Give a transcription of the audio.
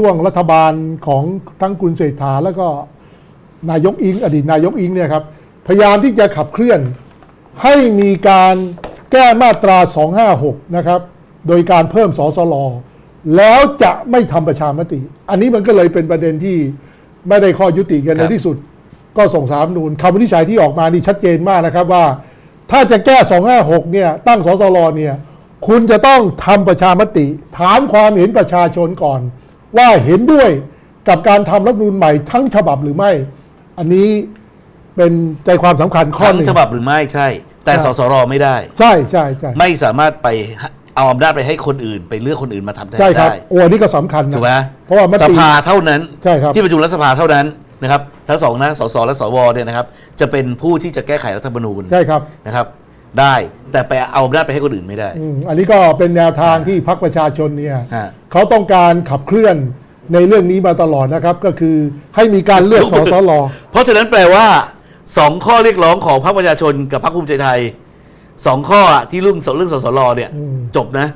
ช่วงรัฐบาลของทั้งคุณเศรษฐาแล้วก็นายกอิง อดีตนายกอิงเนี่ยครับพยายามที่จะขับเคลื่อน ให้มีการแก้มาตรา 256 นะครับ โดยการเพิ่มสสลแล้วจะไม่ทำประชามติ อันนี้มันก็เลยเป็นประเด็นที่ไม่ได้ข้อยุติกันคในรับที่สุด ก็ส่งสามนูนคำวินิจฉัยที่ออกมานี่ชัดเจนมากนะครับว่า ถ้าจะแก้ 256 เนี่ยตั้งสสลเนี่ยคุณจะต้องทำประชามติ ถามความเห็นประชาชนก่อน ว่าเห็นด้วยกับการทำรัฐธรรมนูญใหม่ทั้งฉบับหรือไม่ อันนี้เป็นใจความสำคัญข้อทั้หงนึ่งฉบับหรือไม่ใช่ แต่ครับสสรไม่ได้ ใช่ใช่ใช่ไม่สามารถไปเอาอำนาจไปให้คนอื่น ไปเลือกคนอื่นมาทำแทนใช่ครับ ได้โอ้อันนี้ก็สำคัญนะ ถูกไหมเพราะว่ามติสภาเท่านั้น ใช่ครับ ที่ประชุมรัฐสภาเท่านั้นนะครับทั้งสองนะสสและสวเนี่ยนะครับ จะเป็นผู้ที่จะแก้ไขรัฐธรรมนูญใช่ครับ นะครับ ได้ แต่ไปเอาอำนาจไปให้คนอื่นไม่ได้ อืมอันนี้ก็เป็นแนวทางที่พรรคประชาชนเนี่ยฮะ เขาต้องการขับเคลื่อนในเรื่องนี้มาตลอดนะครับ ก็คือให้มีการเลือกสสล เพราะฉะนั้นแปลว่าสองข้อเรียกร้องของพรรคประชาชนกับพรรคภูมิใจไทยสองข้ออะที่เรื่องเรื่องสสรเนี่ย อืม จบนะ